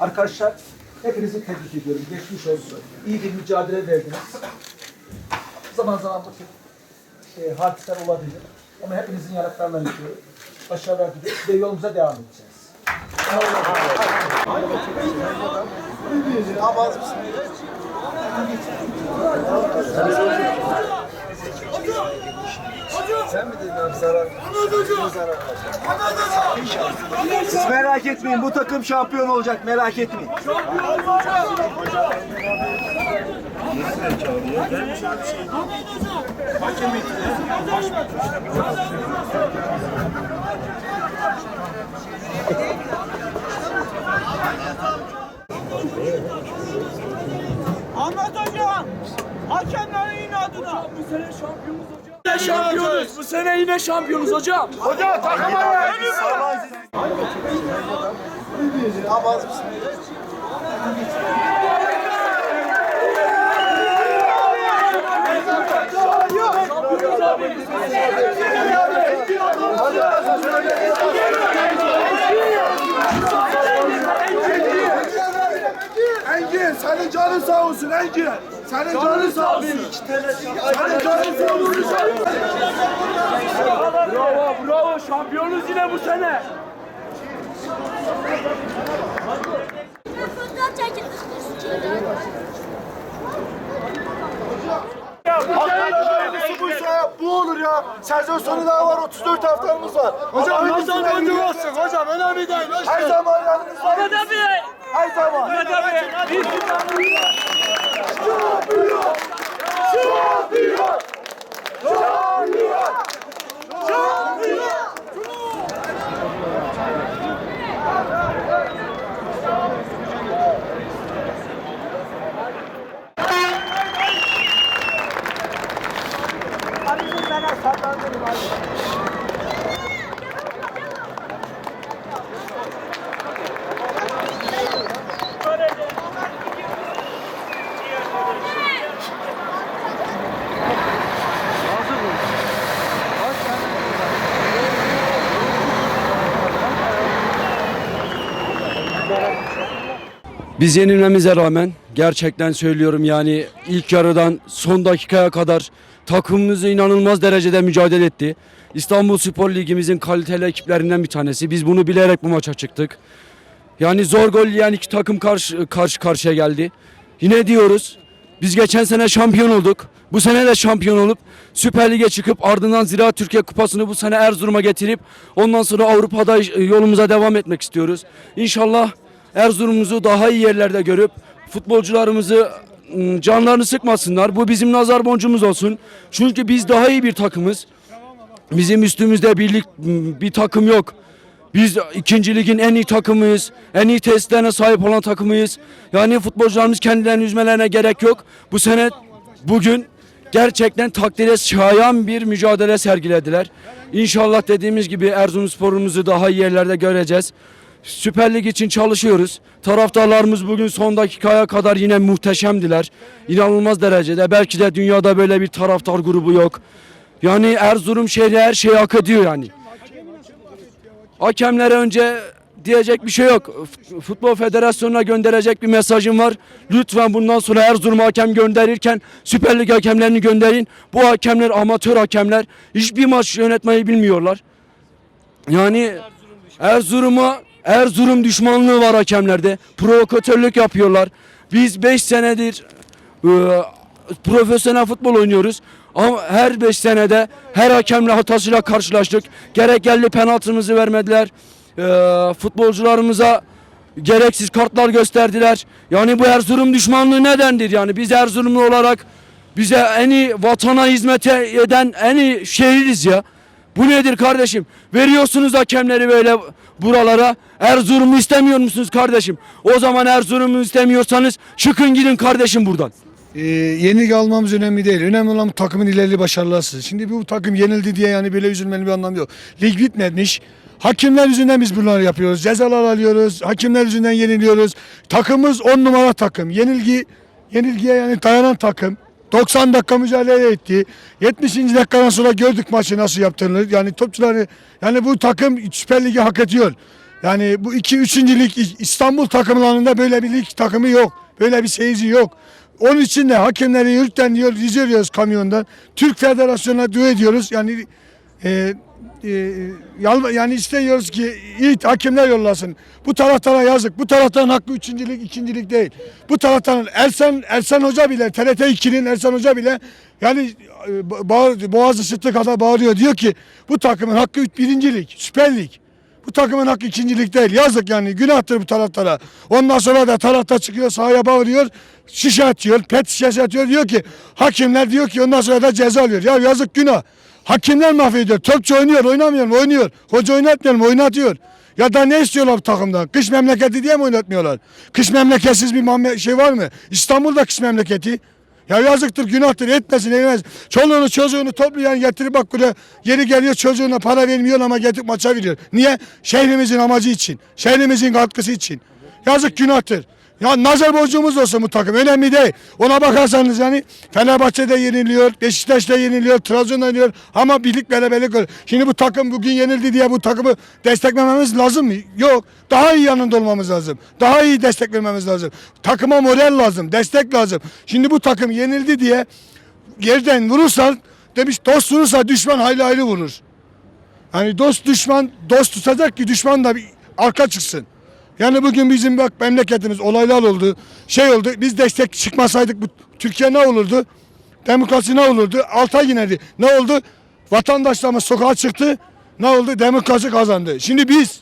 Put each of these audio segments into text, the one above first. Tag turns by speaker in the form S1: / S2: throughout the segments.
S1: Arkadaşlar hepinizi tebrik ediyorum. Geçmiş olsun. İyi bir mücadele verdiniz. Zaman zaman bu tip e, hadiseler olabilir. Ama hepinizin yanaklarından öpüyorum. Başarılar diliyorum ve yolumuza devam edeceğiz.
S2: Siz merak etmeyin bu takım şampiyon olacak merak etmeyin.
S3: Ahmet Hocam, hakemlerin inadına. bu sene şampiyonuz. Yine şampiyonuz. Bu sene yine şampiyonuz hocam. Hocam takıma
S4: Engin senin canın sağ olsun Engin. Senin canın sağ olsun. Senin canın sağ olsun.
S3: Bravo, bravo. Şampiyonuz yine bu sene.
S4: Bu olur ya. Sezon sonu daha var 34 haftamız var. Hocam ne zaman olsun hocam önemli değil. Her zaman yanınızda.
S3: Ahmet abi.
S4: Her zaman.
S3: Ahmet abi. Biz
S5: Biz yenilmemize rağmen gerçekten söylüyorum yani ilk yarıdan son dakikaya kadar takımımız inanılmaz derecede mücadele etti. İstanbul Spor Ligimizin kaliteli ekiplerinden bir tanesi. Biz bunu bilerek bu maça çıktık. Yani zor gol yiyen iki takım karşı, karşı karşıya geldi. Yine diyoruz biz geçen sene şampiyon olduk. Bu sene de şampiyon olup Süper Lig'e çıkıp ardından Ziraat Türkiye Kupası'nı bu sene Erzurum'a getirip ondan sonra Avrupa'da yolumuza devam etmek istiyoruz. İnşallah Erzurum'umuzu daha iyi yerlerde görüp futbolcularımızı ım, canlarını sıkmasınlar. Bu bizim nazar boncuğumuz olsun. Çünkü biz daha iyi bir takımız. Bizim üstümüzde birlik bir takım yok. Biz ikinci ligin en iyi takımıyız. En iyi testlerine sahip olan takımıyız. Yani futbolcularımız kendilerini üzmelerine gerek yok. Bu sene bugün gerçekten takdire şayan bir mücadele sergilediler. İnşallah dediğimiz gibi Erzurumspor'umuzu daha iyi yerlerde göreceğiz. Süper Lig için çalışıyoruz. Taraftarlarımız bugün son dakikaya kadar yine muhteşemdiler. İnanılmaz derecede. Belki de dünyada böyle bir taraftar grubu yok. Yani Erzurum şehri her şeyi hak ediyor yani. Hakemlere önce diyecek bir şey yok. Futbol Federasyonu'na gönderecek bir mesajım var. Lütfen bundan sonra Erzurum'a hakem gönderirken Süper Lig hakemlerini gönderin. Bu hakemler amatör hakemler. Hiçbir maç yönetmeyi bilmiyorlar. Yani Erzurum'a Erzurum düşmanlığı var hakemlerde. Provokatörlük yapıyorlar. Biz 5 senedir e, profesyonel futbol oynuyoruz. Ama her 5 senede her hakemle hatasıyla karşılaştık. Gerek geldi penaltımızı vermediler. E, futbolcularımıza gereksiz kartlar gösterdiler. Yani bu Erzurum düşmanlığı nedendir? Yani biz Erzurumlu olarak bize en iyi vatana hizmet eden en iyi şehiriz ya. Bu nedir kardeşim? Veriyorsunuz hakemleri böyle buralara. Erzurum'u istemiyor musunuz kardeşim? O zaman Erzurum'u istemiyorsanız çıkın gidin kardeşim buradan.
S6: Ee, yenilgi almamız önemli değil. Önemli olan takımın ilerli başarıları. Şimdi bu takım yenildi diye yani böyle üzülmenin bir anlamı yok. Lig bitmemiş. Hakemler yüzünden biz bunları yapıyoruz. Cezalar alıyoruz. Hakemler yüzünden yeniliyoruz. Takımımız on numara takım. Yenilgi yenilgiye yani dayanan takım. 90 dakika mücadele etti. 70. dakikadan sonra gördük maçı nasıl yaptığını. Yani topçuları yani bu takım Süper Lig'i hak ediyor. Yani bu iki üçüncü lig İstanbul takımlarında böyle bir lig takımı yok. Böyle bir seyirci yok. Onun için de hakemleri yurtten diyor, izliyoruz kamyondan. Türk Federasyonu'na dua ediyoruz. Yani e, e, yani istiyoruz ki iyi hakemler yollasın. Bu taraftara yazık. Bu taraftarın hakkı üçüncülük, ikincilik değil. Bu taraftarın Ersan Ersan Hoca bile TRT 2'nin Ersan Hoca bile yani e, bağır, boğazı sıttığı kadar bağırıyor. Diyor ki bu takımın hakkı birincilik, Süper Lig. Bu takımın hakkı ikincilik değil. Yazık yani günahtır bu taraftara. Ondan sonra da taraftar çıkıyor sahaya bağırıyor. Şişe atıyor, pet şişesi atıyor. Diyor ki hakimler diyor ki ondan sonra da ceza alıyor. Ya yazık günah. Hakimler mahvediyor. Topçu oynuyor, oynamıyor? Oynuyor. Hoca oynatmıyor? Oynatıyor. Ya da ne istiyorlar bu takımdan? Kış memleketi diye mi oynatmıyorlar? Kış memleketsiz bir şey var mı? İstanbul'da kış memleketi. Ya yazıktır, günahtır, etmesin, eylemez. Çoluğunu çocuğunu toplayan getirip bak buraya geri geliyor çocuğuna para vermiyor ama getirip maça veriyor. Niye? Şehrimizin amacı için, şehrimizin katkısı için. Yazık günahtır. Ya nazar borcumuz olsun bu takım önemli değil. Ona bakarsanız yani Fenerbahçe'de yeniliyor, Beşiktaş'ta yeniliyor, Trabzon'da yeniliyor ama birlik beraberlik oluyor. Şimdi bu takım bugün yenildi diye bu takımı desteklememiz lazım mı? Yok. Daha iyi yanında olmamız lazım. Daha iyi destek vermemiz lazım. Takıma moral lazım, destek lazım. Şimdi bu takım yenildi diye yerden vurursan demiş dost vurursa düşman hayli hayli vurur. Hani dost düşman dost tutacak ki düşman da bir arka çıksın. Yani bugün bizim bak memleketimiz olaylar oldu. Şey oldu. Biz destek çıkmasaydık bu Türkiye ne olurdu? Demokrasi ne olurdu? Altay inerdi. Ne oldu? Vatandaşlarımız sokağa çıktı. Ne oldu? Demokrasi kazandı. Şimdi biz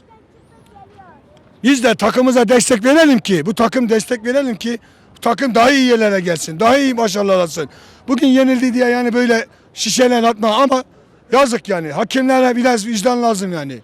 S6: biz de takımıza destek verelim ki bu takım destek verelim ki bu takım daha iyi yerlere gelsin. Daha iyi başarılar alsın. Bugün yenildi diye yani böyle şişeler atma ama yazık yani. Hakemlere biraz vicdan lazım yani.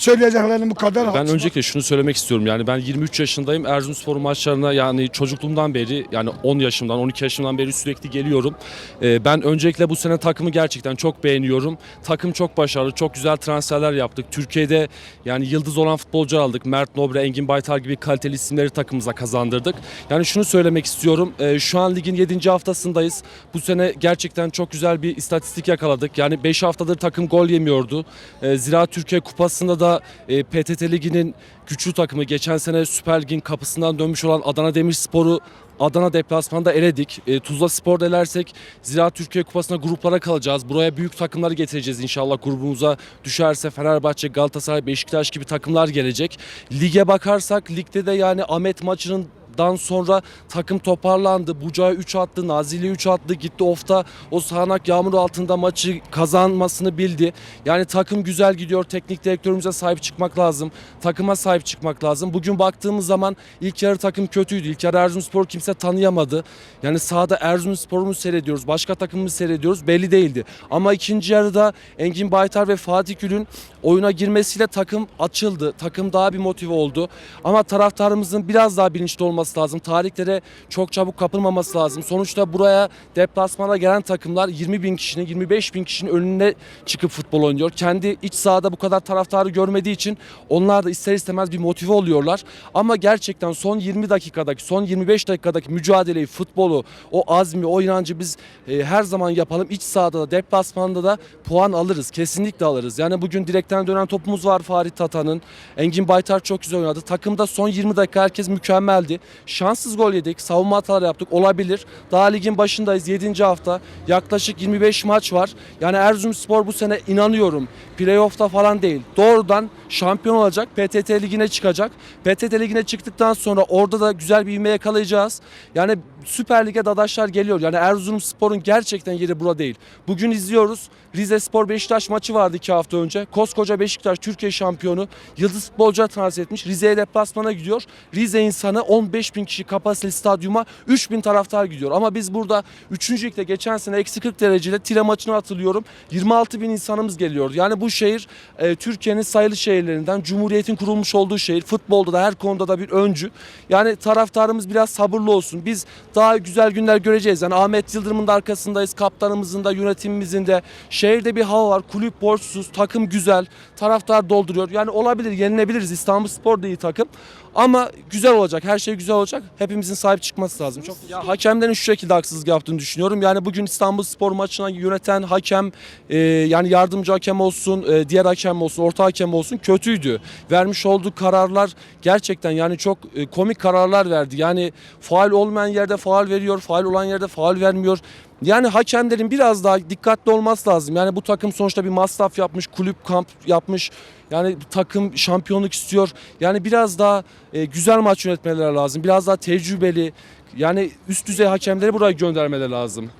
S6: Söyleyeceklerim bu kadar.
S7: Ben
S6: Haksız-
S7: öncelikle şunu söylemek istiyorum. Yani ben 23 yaşındayım. Erzurumspor maçlarına yani çocukluğumdan beri yani 10 yaşımdan 12 yaşımdan beri sürekli geliyorum. Ee, ben öncelikle bu sene takımı gerçekten çok beğeniyorum. Takım çok başarılı. Çok güzel transferler yaptık. Türkiye'de yani yıldız olan futbolcu aldık. Mert Nobre, Engin Baytar gibi kaliteli isimleri takımımıza kazandırdık. Yani şunu söylemek istiyorum. Ee, şu an ligin 7. haftasındayız. Bu sene gerçekten çok güzel bir istatistik yakaladık. Yani 5 haftadır takım gol yemiyordu. Ee, Zira Türkiye Kupası'nda da e, PTT Ligi'nin güçlü takımı geçen sene Süper Lig'in kapısından dönmüş olan Adana Demirspor'u Adana deplasmanda eledik. E, Tuzla Spor elersek Zira Türkiye Kupası'na gruplara kalacağız. Buraya büyük takımları getireceğiz inşallah grubumuza. Düşerse Fenerbahçe, Galatasaray, Beşiktaş gibi takımlar gelecek. Lige bakarsak ligde de yani Ahmet maçının Dan sonra takım toparlandı. Buca'ya 3 attı, Nazilli'ye 3 attı. Gitti Of'ta o sağanak yağmur altında maçı kazanmasını bildi. Yani takım güzel gidiyor. Teknik direktörümüze sahip çıkmak lazım. Takıma sahip çıkmak lazım. Bugün baktığımız zaman ilk yarı takım kötüydü. İlk yarı Erzurumspor kimse tanıyamadı. Yani sahada Erzurumspor'u seyrediyoruz, başka takımı mı seyrediyoruz belli değildi. Ama ikinci yarıda Engin Baytar ve Fatih Gül'ün oyuna girmesiyle takım açıldı. Takım daha bir motive oldu. Ama taraftarımızın biraz daha bilinçli olması lazım. Tarihlere çok çabuk kapılmaması lazım. Sonuçta buraya deplasmana gelen takımlar 20 bin kişinin, 25 bin kişinin önüne çıkıp futbol oynuyor. Kendi iç sahada bu kadar taraftarı görmediği için onlar da ister istemez bir motive oluyorlar. Ama gerçekten son 20 dakikadaki, son 25 dakikadaki mücadeleyi, futbolu, o azmi, o inancı biz e, her zaman yapalım. İç sahada da, deplasmanda da puan alırız. Kesinlikle alırız. Yani bugün direkten dönen topumuz var Farid Tata'nın. Engin Baytar çok güzel oynadı. Takımda son 20 dakika herkes mükemmeldi. Şanssız gol yedik. Savunma hataları yaptık. Olabilir. Daha ligin başındayız. 7. hafta. Yaklaşık 25 maç var. Yani Erzurumspor bu sene inanıyorum. Playoff'ta falan değil. Doğrudan şampiyon olacak. PTT ligine çıkacak. PTT ligine çıktıktan sonra orada da güzel bir ivme yakalayacağız. Yani Süper Lig'e dadaşlar geliyor. Yani Erzurumspor'un gerçekten yeri bura değil. Bugün izliyoruz. Rize Spor Beşiktaş maçı vardı iki hafta önce. Koskoca Beşiktaş Türkiye şampiyonu. Yıldız futbolcular transfer etmiş. Rize'ye deplasmana gidiyor. Rize insanı 15 bin kişi kapasiteli stadyuma 3 bin taraftar gidiyor. Ama biz burada 3. ligde geçen sene eksi 40 derecede tire maçını hatırlıyorum. 26 bin insanımız geliyor. Yani bu şehir e, Türkiye'nin sayılı şehirlerinden. Cumhuriyet'in kurulmuş olduğu şehir. Futbolda da her konuda da bir öncü. Yani taraftarımız biraz sabırlı olsun. Biz daha güzel günler göreceğiz. Yani Ahmet Yıldırım'ın da arkasındayız. Kaptanımızın da yönetimimizin de. Şehirde bir hava var. Kulüp borçsuz. Takım güzel. Taraftar dolduruyor. Yani olabilir. Yenilebiliriz. İstanbul Spor da iyi takım. Ama güzel olacak. Her şey güzel olacak. Hepimizin sahip çıkması lazım. Çok ya hakemlerin şu şekilde haksızlık yaptığını düşünüyorum. Yani bugün İstanbul Spor maçına yöneten hakem e, yani yardımcı hakem olsun, e, diğer hakem olsun, orta hakem olsun kötüydü. Vermiş olduğu kararlar gerçekten yani çok e, komik kararlar verdi. Yani faal olmayan yerde faal veriyor, faal olan yerde faal vermiyor. Yani hakemlerin biraz daha dikkatli olması lazım. Yani bu takım sonuçta bir masraf yapmış, kulüp kamp yapmış. Yani takım şampiyonluk istiyor. Yani biraz daha e, güzel maç yönetmeleri lazım. Biraz daha tecrübeli. Yani üst düzey hakemleri buraya göndermeleri lazım.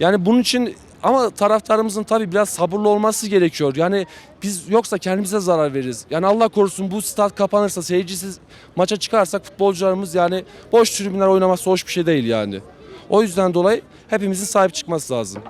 S7: Yani bunun için ama taraftarımızın tabii biraz sabırlı olması gerekiyor. Yani biz yoksa kendimize zarar veririz. Yani Allah korusun bu stat kapanırsa seyircisiz maça çıkarsak futbolcularımız yani boş tribünler oynaması hoş bir şey değil yani. O yüzden dolayı hepimizin sahip çıkması lazım.